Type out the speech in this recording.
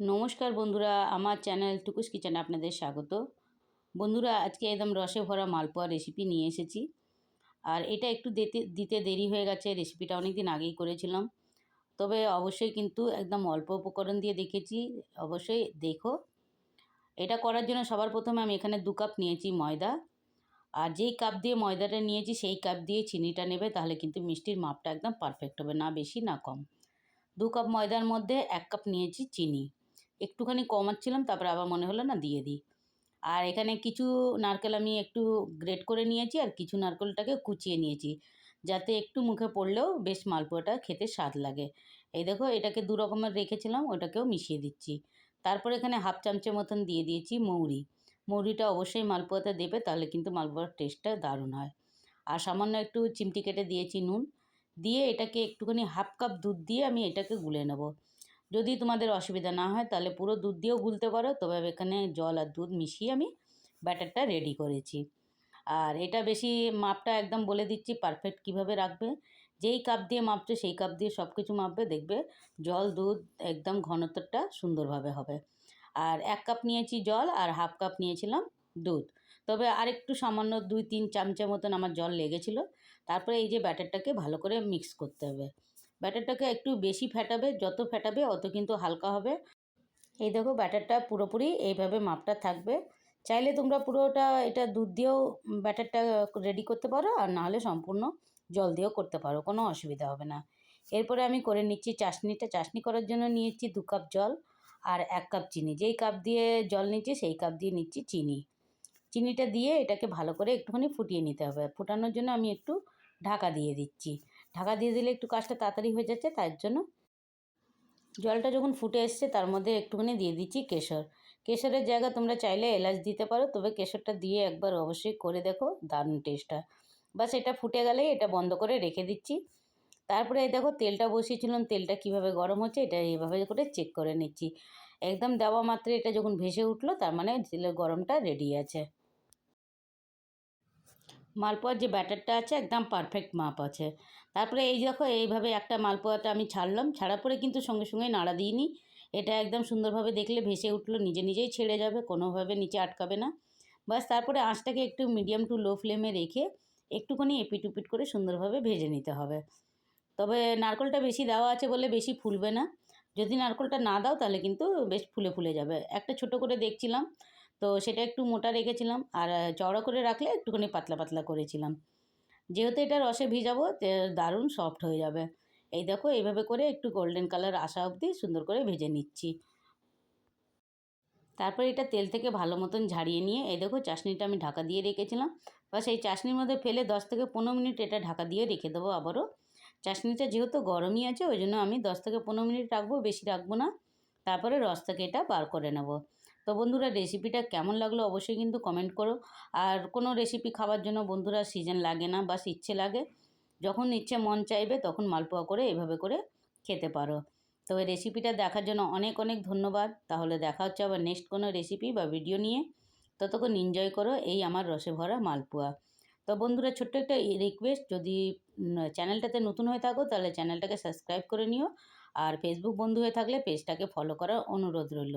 নমস্কার বন্ধুরা, আমার চ্যানেল টুকুস কিচেনে আপনাদের স্বাগত। বন্ধুরা, আজকে একদম রসে ভরা মালপোয়া রেসিপি নিয়ে এসেছি। আর এটা একটু দিতে দিতে দেরি হয়ে গেছে রেসিপিটা অনেক দিন আগেই করেছিলাম। তবে অবশ্যই কিন্তু একদম অল্প উপকরণ দিয়ে দেখেছি, অবশ্যই দেখো। এটা করার জন্য সবার প্রথমে আমি এখানে দু কাপ নিয়েছি ময়দা। আর যেই কাপ দিয়ে ময়দাটা নিয়েছি, সেই কাপ দিয়ে চিনিটা নেবে, তাহলে কিন্তু মিষ্টির মাপটা একদম পারফেক্ট হবে, না বেশি, না কম। দু কাপ ময়দার মধ্যে এক কাপ নিয়েছি চিনি। একটুখানি কমাচ্ছিলাম, তারপরে আবার মনে হলো না দিয়ে দিই। আর এখানে কিছু নারকেল আমি একটু গ্রেট করে নিয়েছি আর কিছু নারকেলটাকে কুচিয়ে নিয়েছি, যাতে একটু মুখে পড়লেও বেশ মালপোয়াটা খেতে স্বাদ লাগে। এই দেখো, এটাকে দু রকমের রেখেছিলাম, ওটাকেও মিশিয়ে দিচ্ছি। তারপর এখানে হাফ চামচের মতন দিয়ে দিয়েছি মৌরি। মৌরিটা অবশ্যই মালপোয়াতে দেবে, তাহলে কিন্তু মালপোয়ার টেস্টটা দারুণ হয়। আর সামান্য একটু চিমটি কেটে দিয়েছি নুন। দিয়ে এটাকে একটুখানি হাফ কাপ দুধ দিয়ে আমি এটাকে গুলে নেব। যদি তোমাদের অসুবিধা না হয়, তাহলে পুরো দুধ দিয়েও গুলতে পারো। তবে এখানে জল আর দুধ মিশিয়ে আমি ব্যাটারটা রেডি করেছি। আর এটা বেশি মাপটা একদম বলে দিচ্ছি পারফেক্ট কীভাবে রাখবে? যেই কাপ দিয়ে মাপছে, সেই কাপ দিয়ে সব কিছু মাপবে, দেখবে জল, দুধ একদম ঘনত্বটা সুন্দরভাবে হবে। আর এক কাপ নিয়েছি জল আর হাফ কাপ নিয়েছিলাম দুধ। তবে আরেকটু সামান্য দুই, তিন চামচা মতন আমার জল লেগেছিলো। তারপরে এই যে ব্যাটারটাকে ভালো করে মিক্স করতে হবে। ব্যাটারটাকে একটু বেশি ফেটাবে, যত ফেটাবে অত কিন্তু হালকা হবে। এই দেখো ব্যাটারটা পুরোপুরি এইভাবে মাপটা থাকবে। চাইলে তোমরা পুরোটা এটা দুধ দিয়েও ব্যাটারটা রেডি করতে পারো, আর নাহলে সম্পূর্ণ জল দিয়েও করতে পারো, কোনো অসুবিধা হবে না। এরপরে আমি করে নিচ্ছি চাশনিটা। চাশনি করার জন্য নিয়েছি দু কাপ জল আর এক কাপ চিনি। যেই কাপ দিয়ে জল নিচ্ছি সেই কাপ দিয়ে নিচ্ছি চিনি। চিনিটা দিয়ে এটাকে ভালো করে একটুখানি ফুটিয়ে নিতে হবে। ফোটানোর জন্য আমি একটু ঢাকা দিয়ে দিচ্ছি। ঢাকা দিয়ে দিলে একটু কাজটা তাড়াতাড়ি হয়ে যাচ্ছে, তার জন্য জলটা যখন ফুটে এসছে তার মধ্যে একটুখানি দিয়ে দিচ্ছি কেশর। কেশরের জায়গা তোমরা চাইলে এলাচ দিতে পারো, তবে কেশরটা দিয়ে একবার অবশ্যই করে দেখো দারুণ টেস্টটা বাস এটা ফুটে গেলে এটা বন্ধ করে রেখে দিচ্ছি। তারপরে এই দেখো তেলটা বসিয়েছিলাম, তেলটা কীভাবে গরম হচ্ছে এটা এইভাবে করে চেক করে নিচ্ছি। একদম দেওয়া মাত্রে এটা যখন ভেসে উঠল তার মানে তেলের গরমটা রেডি আছে। মালপোয়ার যে ব্যাটারটা আছে, একদম পারফেক্ট মাপ আছে। তারপরে এই দেখো, এইভাবে একটা মালপোয়াটা আমি ছাড়লাম। ছাড়ার পরে কিন্তু সঙ্গে সঙ্গে নাড়া দিইনি। এটা একদম সুন্দরভাবে দেখলে ভেসে উঠল, নিজে নিজেই ছেড়ে যাবে, কোনোভাবে নিচে আটকাবে না। বাস তারপরে আঁচটাকে একটু মিডিয়াম টু লো ফ্লেমে রেখে একটুখানি এপিট উপিট করে সুন্দরভাবে ভেজে নিতে হবে। তবে নারকলটা বেশি দেওয়া আছে বলে বেশি ফুলবে না। যদি নারকলটা না দাও, তাহলে কিন্তু বেশ ফুলে ফুলে যাবে। একটা ছোট করে দেখছিলাম। তো সেটা একটু মোটা রেখেছিলাম আর চওড়া করে রাখলে একটুখানি পাতলা পাতলা করেছিলাম। যেহেতু এটা রসে ভিজাবো দারুণ সফট হয়ে যাবে। এই দেখো, এইভাবে করে একটু গোল্ডেন কালার আসা অবধি সুন্দর করে ভেজে নিচ্ছি। তারপর এটা তেল থেকে ভালো মতন ঝাড়িয়ে নিয়ে, এই দেখো চাশনিটা আমি ঢাকা দিয়ে রেখেছিলাম। বা সেই চাশনির মধ্যে ফেলে দশ থেকে পনেরো মিনিট এটা ঢাকা দিয়ে রেখে দেবো আবারও। চাশনিটা যেহেতু গরমই আছে, ওই জন্য আমি দশ থেকে পনেরো মিনিট রাখব, বেশি রাখব না। তারপরে রস থেকে এটা বার করে নেব। তো বন্ধুরা রেসিপিটা কেমন লাগল অবশ্যই কিন্তু কমেন্ট করো। আর কোনো রেসিপি খাওয়ার জন্য বন্ধুরা সিজন লাগে না বাস ইচ্ছে লাগে, যখন ইচ্ছে মন চাইবে তখন মালপোয়া করে এভাবে করে খেতে পারো। তো তবে রেসিপিটা দেখার জন্য অনেক অনেক ধন্যবাদ। তাহলে দেখা হচ্ছে আবার নেক্সট কোনো রেসিপি বা ভিডিও নিয়ে। ততক্ষণ এনজয় করো এই আমার রসে ভরা মালপোয়া। তো বন্ধুরা ছোট্ট একটা রিকোয়েস্ট যদি চ্যানেলটাতে নতুন হয়ে থাকো তাহলে চ্যানেলটাকে সাবস্ক্রাইব করে নিও। আর ফেসবুক বন্ধু হয়ে থাকলে পেজটাকে ফলো করার অনুরোধ রইল।